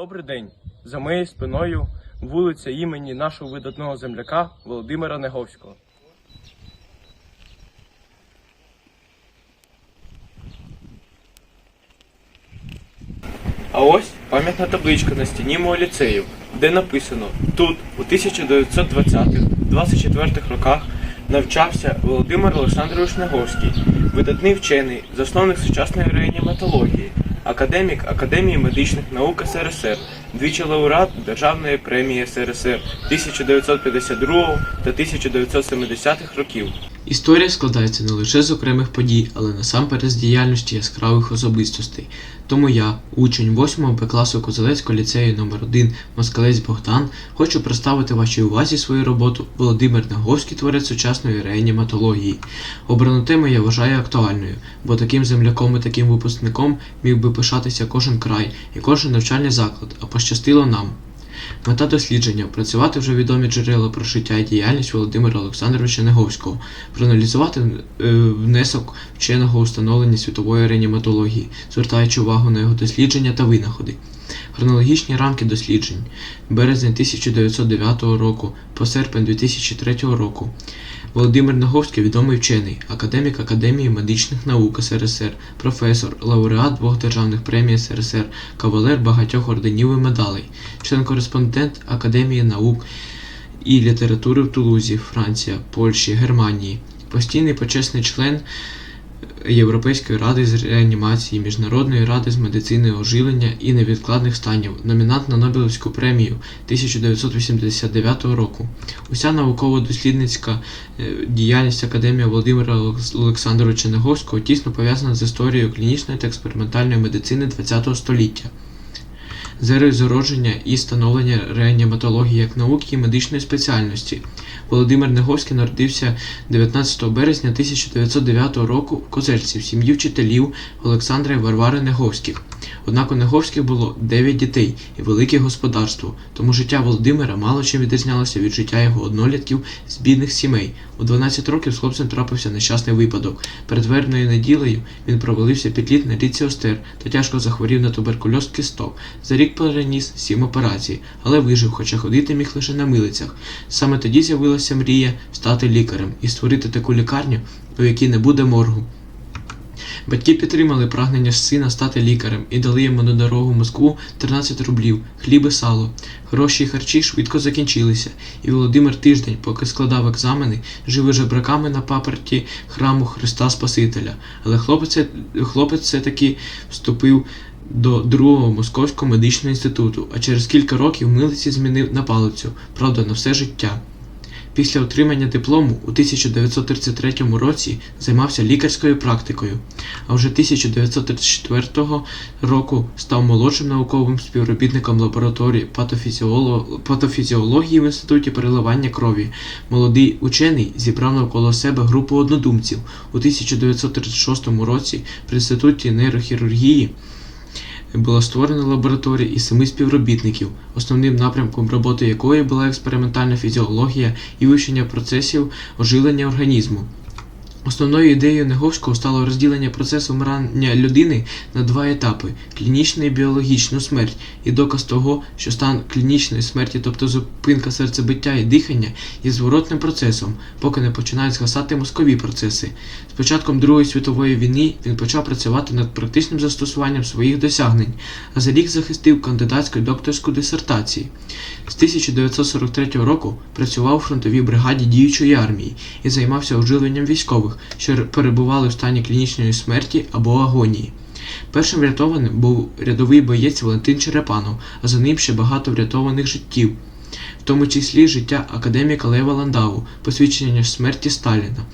Добрий день. За моєю спиною вулиця імені нашого видатного земляка Володимира Неговського. А ось пам'ятна табличка на стіні мого ліцею, де написано тут у 1920-24 роках навчався Володимир Олександрович Неговський, видатний вчений, засновник сучасної реаніматології, академік Академії медичних наук СРСР, двічі лауреат Державної премії СРСР 1952 та 1970-х років. Історія складається не лише з окремих подій, але насамперед з діяльності яскравих особистостей. Тому я, учень 8 Б класу Козелецького ліцею номер 1 Москалець Богдан, хочу представити вашій увазі свою роботу Володимир Наговський, творець сучасної реаніматології. Обрану тему я вважаю актуальною, бо таким земляком і таким випускником міг би пишатися кожен край і кожен навчальний заклад, а пощастило нам. Мета дослідження опрацювати вже відомі джерела про життя і діяльність Володимира Олександровича Неговського, проаналізувати е, внесок вченого установлення світової реаніматології, звертаючи увагу на його дослідження та винаходи. Хронологічні рамки досліджень березень 1909 року по серпень 2003 року. Володимир Наговський відомий вчений, академік Академії медичних наук СРСР, професор, лауреат двох державних премій СРСР, кавалер багатьох орденів і медалей, член-кореспондент Академії наук і літератури в Тулузі, Франція, Польщі, Германії, постійний почесний член Європейської ради з реанімації, Міжнародної ради з медицини оживлення і невідкладних станів, номінант на Нобелівську премію 1989 року. Уся науково-дослідницька е, діяльність Академії Володимира Олександровича Неговського тісно пов'язана з історією клінічної та експериментальної медицини ХХ століття. З зародження і становлення реаніматології як науки і медичної спеціальності. Володимир Неговський народився 19 березня 1909 року в Козельці в сім'ї вчителів Олександра і Варвари Неговських. Однак у Неговських було 9 дітей і велике господарство, тому життя Володимира мало чим відрізнялося від життя його однолітків з бідних сімей. У 12 років з хлопцем трапився нещасний випадок. Перед вербною неділею він провалився під лід на річці Остер та тяжко захворів на туберкульоз кісток. За рік переніс сім операцій, але вижив, хоча ходити міг лише на милицях. Саме тоді з'явилася мрія стати лікарем і створити таку лікарню, у якій не буде моргу. Батьки підтримали прагнення сина стати лікарем і дали йому на дорогу Москву 13 рублів, хліб і сало. Гроші і харчі швидко закінчилися, і Володимир тиждень, поки складав екзамени, жив жебраками на паперті храму Христа Спасителя. Але хлопець, хлопець все-таки вступив до другого Московського медичного інституту, а через кілька років милиці змінив на палицю, правда, на все життя. Після отримання диплому у 1933 році займався лікарською практикою, а вже 1934 року став молодшим науковим співробітником лабораторії патофізіоло- патофізіології в інституті переливання крові. Молодий учений зібрав навколо себе групу однодумців у 1936 році при інституті нейрохірургії була створена лабораторія із семи співробітників, основним напрямком роботи якої була експериментальна фізіологія і вивчення процесів ожилення організму. Основною ідеєю Неговського стало розділення процесу вмирання людини на два етапи клінічну і біологічну смерть, і доказ того, що стан клінічної смерті, тобто зупинка серцебиття і дихання, є зворотним процесом, поки не починають згасати мозкові процеси. З початком Другої світової війни він почав працювати над практичним застосуванням своїх досягнень, а за рік захистив кандидатську і докторську дисертації. З 1943 року працював у фронтовій бригаді діючої армії і займався оживленням військових, що перебували в стані клінічної смерті або агонії. Першим врятованим був рядовий боєць Валентин Черепанов, а за ним ще багато врятованих життів, в тому числі життя академіка Лева Ландау, посвідчення смерті Сталіна.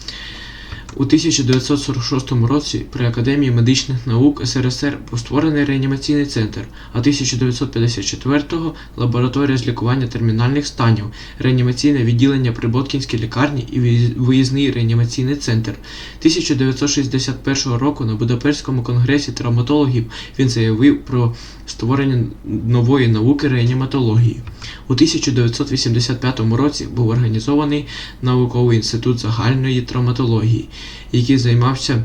У 1946 році при Академії медичних наук СРСР був створений реанімаційний центр, а 1954-го лабораторія з лікування термінальних станів, реанімаційне відділення при Боткінській лікарні і виїзний реанімаційний центр. 1961 року на Будапештському конгресі травматологів він заявив про створення нової науки реаніматології. У 1985 році був організований науковий інститут загальної травматології, який займався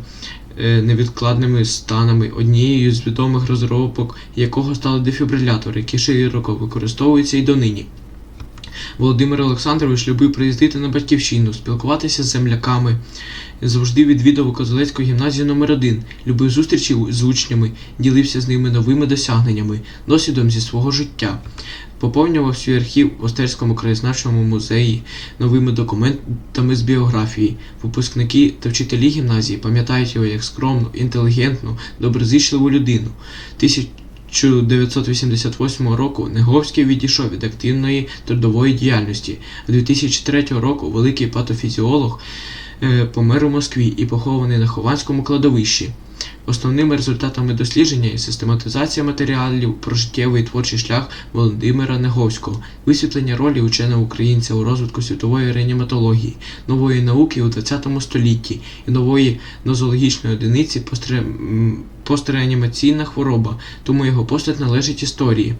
е, невідкладними станами, однією з відомих розробок якого стали дефібрилятори, які широко використовуються і донині. Володимир Олександрович любив приїздити на батьківщину, спілкуватися з земляками. Завжди відвідав Козелецьку гімназію номер 1 любив зустрічі з учнями, ділився з ними новими досягненнями, досвідом зі свого життя. Поповнював свій архів в Остерському краєзнавчому музеї новими документами з біографії. Випускники та вчителі гімназії пам'ятають його як скромну, інтелігентну, доброзичливу людину. 1988 року Неговський відійшов від активної трудової діяльності. А 2003 року великий патофізіолог е, помер у Москві і похований на Хованському кладовищі. Основними результатами дослідження є систематизація матеріалів про життєвий творчий шлях Володимира Неговського, висвітлення ролі ученого українця у розвитку світової реаніматології, нової науки у ХХ столітті і нової нозологічної одиниці постре... постреанімаційна хвороба, тому його постать належить історії.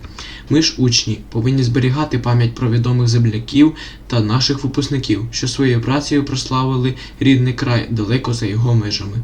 Ми ж, учні, повинні зберігати пам'ять про відомих земляків та наших випускників, що своєю працею прославили рідний край далеко за його межами.